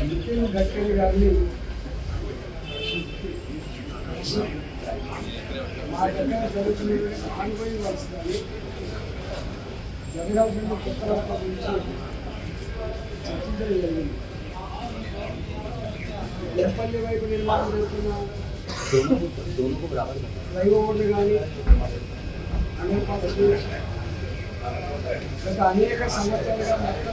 నితిన్ గడ్కరీ గారిని మా దగ్గర జరుగుతున్న ఆన్గోయింగ్ వర్క్స్ కానీ జరగాల్సిన కొత్త రాష్ట్ర గురించి చర్చించడం జరిగింది ఎప్పటి వైపు నిర్మాణం జరుగుతున్న ఫ్లైఓవర్లు కానీ అనేక గత అనేక సంవత్సరాలుగా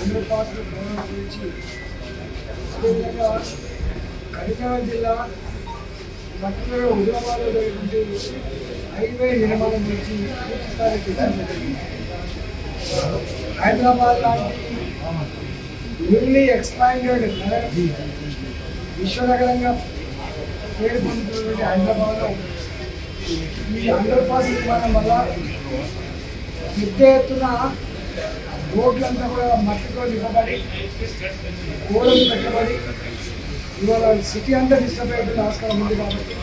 అండర్ పాస్ గురించి అదేవిధంగా కరీంనగర్ జిల్లా పర్టికులర్ హుజరాబాద్లో జరిగినటువంటి హైవే నిర్మాణం గురించి పూర్తి స్థాయి చర్చించడం జరిగింది. హైదరాబాద్ లాంటి న్యూలీ ఎక్స్పాండెడ్ విశ్వనగరంగా పేరు పొందుతున్నటువంటి హైదరాబాద్లో ఈ అండర్ పాస్ నిర్మాణం వల్ల పెద్ద ఎత్తున రోడ్లంతా కూడా మట్టితో నిలబడి గోడలు పెట్టబడి ఇవాళ సిటీ అంతా డిస్టర్బ్ అయ్యే ఆస్కారం ఉంది కాబట్టి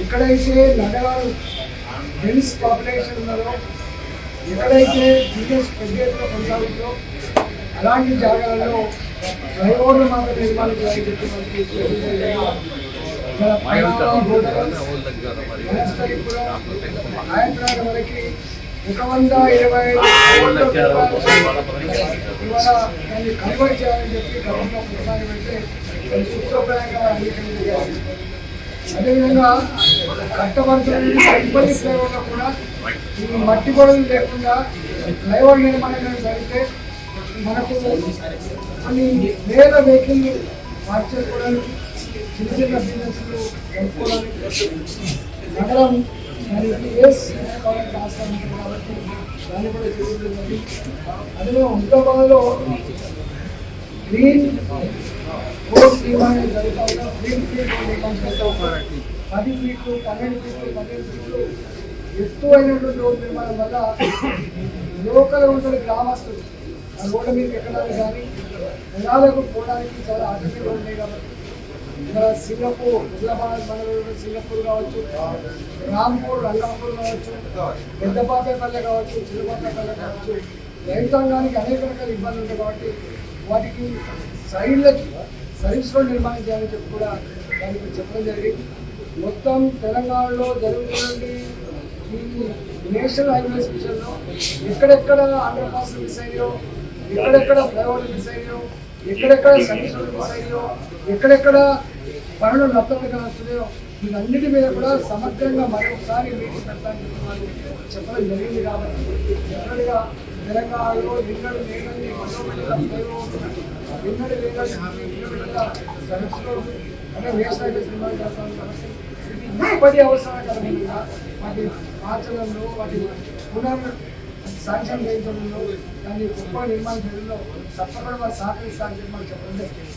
ఎక్కడైతే నగరాలు డెన్స్ పాపులేషన్ ఉన్నారో ఎక్కడైతే బిజినెస్ పెద్ద ఎత్తున కొనసాగుతుందో అలాంటి జాగాలలో ఫ్లైఓవర్లు మాత్రం నిర్మాణం నాయకురాల వరకు ఒక వంద ఇరవై ఇవాళ దాన్ని కన్వర్ట్ చేయాలని చెప్పి గవర్నమెంట్ ఒకసారి పెడితే అది సూత్రప్రాయంగా అంగీకరించారు అదేవిధంగా కట్టబడుతున్న ఫ్లైఓవర్లో కూడా ఈ మట్టి గొడవలు లేకుండా ఫ్లైఓవర్ నిర్మాణం జరిగితే మనకు కొన్ని వేల వెహికల్ పార్క్ చేసుకోవడానికి చిన్న చిన్న బిజినెస్లు జరుపుకోవడానికి నగరం మరి ప్లేస్ కాబట్టి దాన్ని కూడా చేస్తుంది అదే హుజరాబాద్లో గ్రీన్ రోడ్ నిర్మాణం జరుగుతా గ్రీన్ ఫీల్డ్ నిర్మాణం చేస్తా పది ఫీట్లు పన్నెండు ఫీట్లు పన్నెండు ఫీట్లు ఎత్తువైనటువంటి రోడ్డు నిర్మాణం వల్ల లోకల్ ఉంటున్న గ్రామస్తులు ఆ రోడ్ల మీద ఎక్కడానికి కానీ నగరాలకు పోవడానికి చాలా ఆటంకాలు ఉన్నాయి కాబట్టి ఇక్కడ సింగపూర్ హుజరాబాద్ మండలంలో సింగపూర్ కావచ్చు రాంపూర్ రంగాపూర్ కావచ్చు పెద్దపాతపల్లె కావచ్చు చిన్నపాతపల్లె కావచ్చు రైతాంగానికి అనేక రకాల ఇబ్బందులు ఉంటాయి కాబట్టి వాటికి సైడ్లకి సర్వీస్ రోడ్ నిర్మాణం చేయాలని చెప్పి కూడా దానికి చెప్పడం జరిగింది. మొత్తం తెలంగాణలో జరుగుతున్నటువంటి నేషనల్ హైవేస్ విషయంలో ఎక్కడెక్కడ అండర్ పాస్ మిస్ అయ్యో ఎక్కడెక్కడ ఫ్లైఓవర్ మిస్ అయ్యో ఎక్కడెక్కడ సర్వీస్ మిస్ అయ్యో ఎక్కడెక్కడ పనులు నత్తలుగా వస్తున్నాయో వీటన్నిటి మీద కూడా సమగ్రంగా మరొకసారి మీటింగ్ పెట్టడానికి చెప్పడం జరిగింది కాబట్టి జనరల్గా తెలంగాణలో నిన్నడు లేదని నిన్నడు లేదని సర్వీస్ అంటే నేషనల్ హైవేస్ నిర్మాణం చేస్తాం కాబట్టి ఇప్పటి అవసరాల వాటి మార్చడంలో వాటి పునర్ సాంక్షన్ చేయించడంలో దాన్ని గొప్ప నిర్మాణం చేయడంలో తప్పకుండా వారు సహకరిస్తారని చెప్పి మనం చెప్పడం జరిగింది.